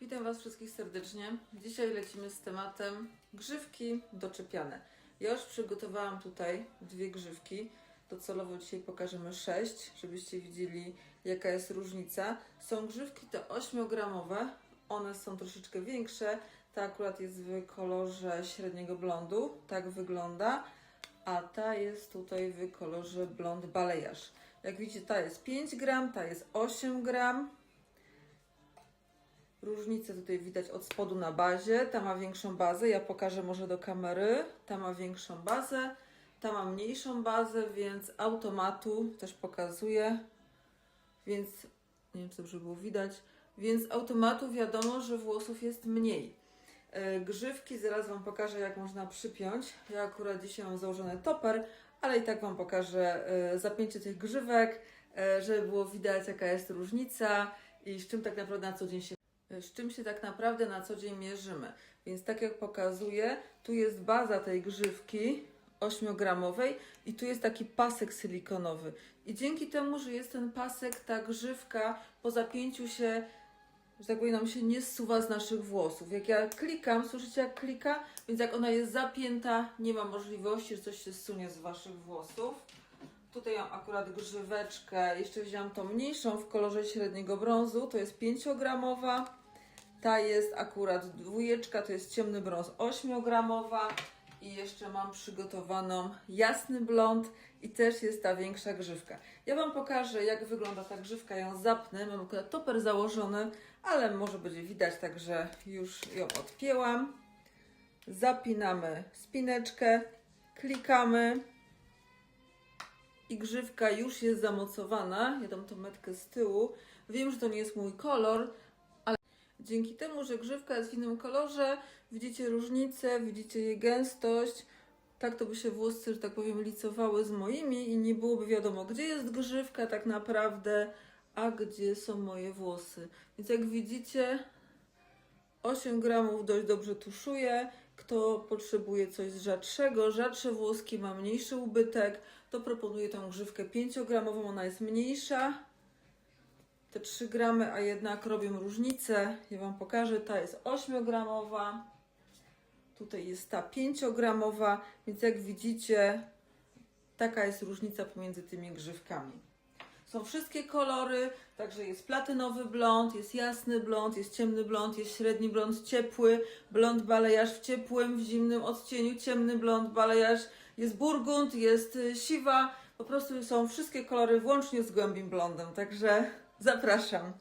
Witam Was wszystkich serdecznie. Dzisiaj lecimy z tematem grzywki doczepiane. Ja już przygotowałam tutaj dwie grzywki. Docelowo dzisiaj pokażemy sześć, żebyście widzieli jaka jest różnica. Są grzywki te 8-gramowe, one są troszeczkę większe. Ta akurat jest w kolorze średniego blondu, tak wygląda. A ta jest tutaj w kolorze blond balejarz. Jak widzicie, ta jest 5 gram, ta jest 8 gram. Różnicę tutaj widać od spodu na bazie. Ta ma większą bazę. Ja pokażę może do kamery. Ta ma większą bazę. Ta ma mniejszą bazę, więc automatu też pokazuję. Więc nie wiem, czy dobrze było widać. Więc automatu wiadomo, że włosów jest mniej. E, Grzywki zaraz Wam pokażę, jak można przypiąć. Ja akurat dzisiaj mam założony toper, ale i tak Wam pokażę e, zapięcie tych grzywek, e, żeby było widać, jaka jest różnica i z czym tak naprawdę na co dzień się z czym się tak naprawdę na co dzień mierzymy. Więc tak jak pokazuję, tu jest baza tej grzywki 8-gramowej i tu jest taki pasek silikonowy. I dzięki temu, że jest ten pasek, ta grzywka po zapięciu się, że tak nam się nie zsuwa z naszych włosów. Jak ja klikam, słyszycie jak klika? Więc jak ona jest zapięta, nie ma możliwości, że coś się zsunie z Waszych włosów. Tutaj akurat grzyweczkę, jeszcze wzięłam tą mniejszą w kolorze średniego brązu, to jest 5-gramowa. Ta jest akurat dwójeczka, to jest ciemny brąz 8-gramowa. I jeszcze mam przygotowaną jasny blond i też jest ta większa grzywka. Ja Wam pokażę, jak wygląda ta grzywka, ją zapnę. Mam akurat toper założony, ale może będzie widać, także już ją odpięłam. Zapinamy spineczkę, klikamy i grzywka już jest zamocowana. Ja dam tą metkę z tyłu. Wiem, że to nie jest mój kolor, ale dzięki temu, że grzywka jest w innym kolorze, widzicie różnicę, widzicie jej gęstość. Tak to by się włosy, że tak powiem, licowały z moimi i nie byłoby wiadomo, gdzie jest grzywka tak naprawdę, a gdzie są moje włosy. Więc jak widzicie, 8 gramów dość dobrze tuszuje. Kto potrzebuje coś rzadszego, rzadsze włoski, ma mniejszy ubytek, to proponuję tą grzywkę 5-gramową, ona jest mniejsza. Te 3 gramy, a jednak robią różnicę. Ja Wam pokażę, ta jest 8-gramowa. Tutaj jest ta 5-gramowa, więc jak widzicie, taka jest różnica pomiędzy tymi grzywkami. Są wszystkie kolory, także jest platynowy blond, jest jasny blond, jest ciemny blond, jest średni blond, ciepły, blond balejarz w ciepłym, w zimnym odcieniu, ciemny blond balejarz, jest burgund, jest y, siwa, po prostu są wszystkie kolory włącznie z głębim blondem, także zapraszam.